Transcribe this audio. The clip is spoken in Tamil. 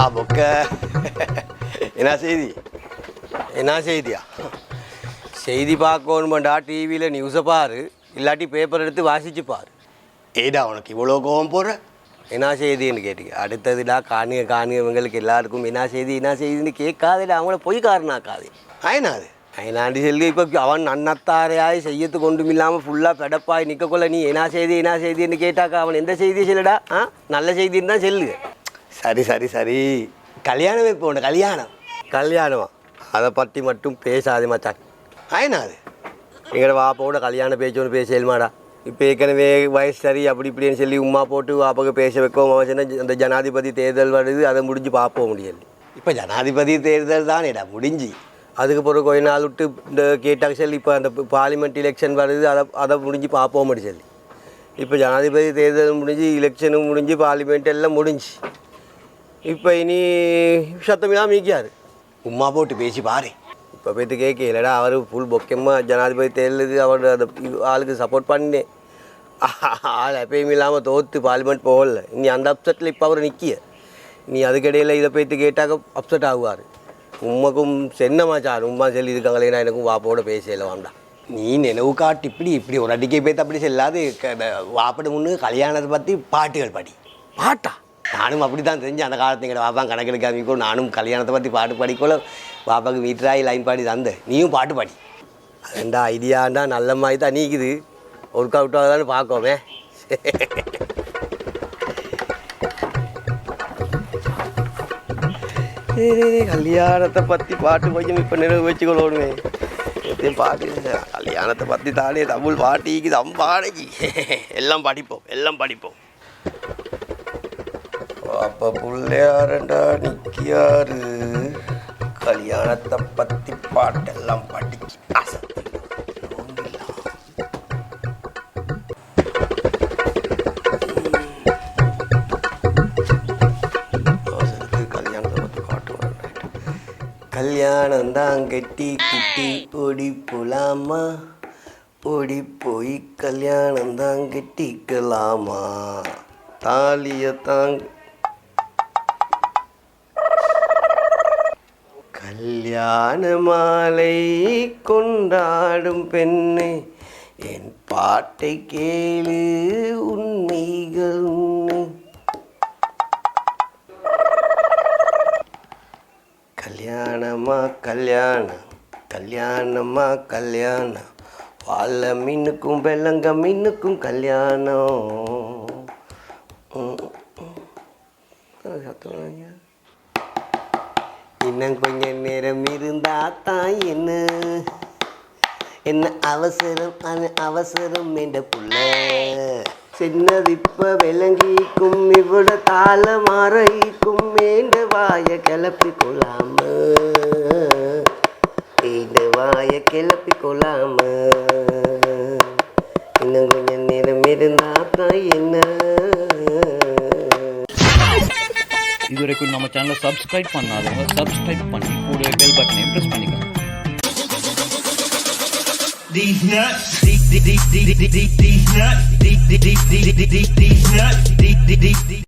ஆ பொக்க என்ன செய்தி என்ன செய்தியா செய்தி பார்க்கணுமெண்டா டிவியில் நியூஸை பாரு இல்லாட்டி பேப்பர் எடுத்து வாசிச்சு பாரு ஏடா உனக்கு இவ்வளோ கோவம் போடுற என்ன செய்தின்னு கேட்டீங்க அடுத்ததுடா காணிய காணிய இவங்களுக்கு எல்லாருக்கும் என்ன செய்தி என்ன செய்தின்னு கேட்காதடா அவங்கள பொய் காரணாக்காது ஆயினாது ஐநாண்டி சொல்லி இப்போ அவன் அன்னத்தாரையாய் செய்யத்து கொண்டும் இல்லாமல் ஃபுல்லாக பெடப்பாய் நிற்கக்குள்ள நீ என்ன செய்தி என்ன செய்தின்னு கேட்டாக்கா அவன் எந்த செய்தியும் சொல்லடா ஆ நல்ல செய்தின்னு தான் சொல்லு சரி சரி சரி. கல்யாணம் இப்போ உண்டு கல்யாணம். கல்யாணமா? அதை பற்றி மட்டும் பேசாதே மச்சான். ஆயினாது எங்களோட வாப்பாவோட கல்யாண பேச்சு ஒன்று பேசலுமாடா இப்போ ஏற்கனவே வயசு சரி அப்படி இப்படின்னு சொல்லி உமா போட்டு வாப்பாக்கு பேச வைக்கவும் அவன் சொன்ன அந்த ஜனாதிபதி தேர்தல் வருது அதை முடிஞ்சு பார்ப்போம் முடியல. இப்போ ஜனாதிபதி தேர்தல் தானேடா முடிஞ்சு. அதுக்கு பிறகு கொஞ்ச நாள் விட்டு இந்த கேட்டாங்க சொல்லி இப்போ அந்த பார்லிமெண்ட் எலெக்ஷன் வருது அதை அதை முடிஞ்சு பார்ப்போம் முடி சொல்லி இப்போ ஜனாதிபதி தேர்தல் முடிஞ்சு எலெக்ஷனும் முடிஞ்சு பார்லிமெண்ட் எல்லாம் முடிஞ்சு. இப்போ இனி சத்தமில்லாம் மீக்கியாரு. உமா போட்டு பேசி பாரு. இப்போ போய்த்து கேட்கலடா அவர் ஃபுல் பொக்கமாக ஜனாதிபதி தேர்தலுக்கு அவர் அந்த ஆளுக்கு சப்போர்ட் பண்ணேன் ஆள் எப்பயும் இல்லாமல் தோற்று பார்லிமெண்ட் போகல. இனி அந்த அப்செட்டில் இப்போ அவர் நிற்கிய நீ அதுக்கிடையில் இதை போய்த்து கேட்டாக்க அப்செட் ஆகுவார். உம்மக்கும் சென்னமாச்சார் உம்மா சொல்லி இருக்காங்களே நான் எனக்கும் வாப்போட பேசல வேண்டாம் நீ நினைவு காட்டு இப்படி இப்படி ஒரு அடிக்கை பேத்து அப்படி செல்லாது. வாப்பட முன்னு கல்யாணத்தை பற்றி பாட்டுகள் படி. பாட்டா? நானும் அப்படி தான் தெரிஞ்சு அந்த காலத்து எங்கள் பாப்பா கணக்கெடுக்காமிக்கோ நானும் கல்யாணத்தை பற்றி பாட்டு படிக்கோல பாப்பாவுக்கு வீட்டராய் லைன் பாடி தந்த நீயும் பாட்டு பாடி. அதுண்டா ஐடியாண்டா நல்ல மாதிரி தான் நீக்குது. ஒர்க் அவுட் ஆகுதான்னு பார்க்கோமே கல்யாணத்தை பற்றி பாட்டு கொஞ்சம் இப்போ நிறைவு வச்சுக்கொள்ளணுமே. எத்தையும் பாட்டு கல்யாணத்தை பற்றி தானே தமிழ் பாட்டிக்கு தம் பாடகி எல்லாம் படிப்போம் எல்லாம் படிப்போம். அப்போ பிள்ளையாரண்டா நிற்கியாரு கல்யாணத்தை பற்றி பாட்டெல்லாம் படிச்சு கல்யாணம் தான் கட்டி கிட்டி ஓடி போலாமா? ஓடி போய் கல்யாணம் தான் கட்டிக்கலாமா? தாலியை தான் கல்யாண மாலை கொண்டாடும் பெண்ணே என் பாட்டை கேளு உண்மைகள் உண்மை கல்யாணமா கல்யாணம் கல்யாணமா கல்யாணம். வாழ மீனுக்கும் வெள்ளங்க மீனுக்கும் கல்யாணம் சத்தம் இன்னும் கொஞ்ச நேரம் இருந்தா தான் என்ன? என்ன அவசரம் அது அவசரம் என்ற புள்ள. சின்னது இப்ப விளங்கிக்கும் இவ்வளோ தாள மாறிக்கும் மேண்ட வாய கிளப்பி கொள்ளாம. இந்த வாய கிளப்பி கொள்ளாம. இன்னும் கொஞ்ச நேரம் இருந்தா தான் என்ன? இதுவரைக்கும் நம்ம சேனலை சப்ஸ்கிரைப் பண்ணாதவங்க சப்ஸ்கிரைப் பண்ணி கூடவே பெல் பட்டனையும் ப்ரெஸ் பண்ணிக்கோங்க These nuts, these, these, these, these, these, these nuts, these, these, these, these, these, nuts, these, these, these.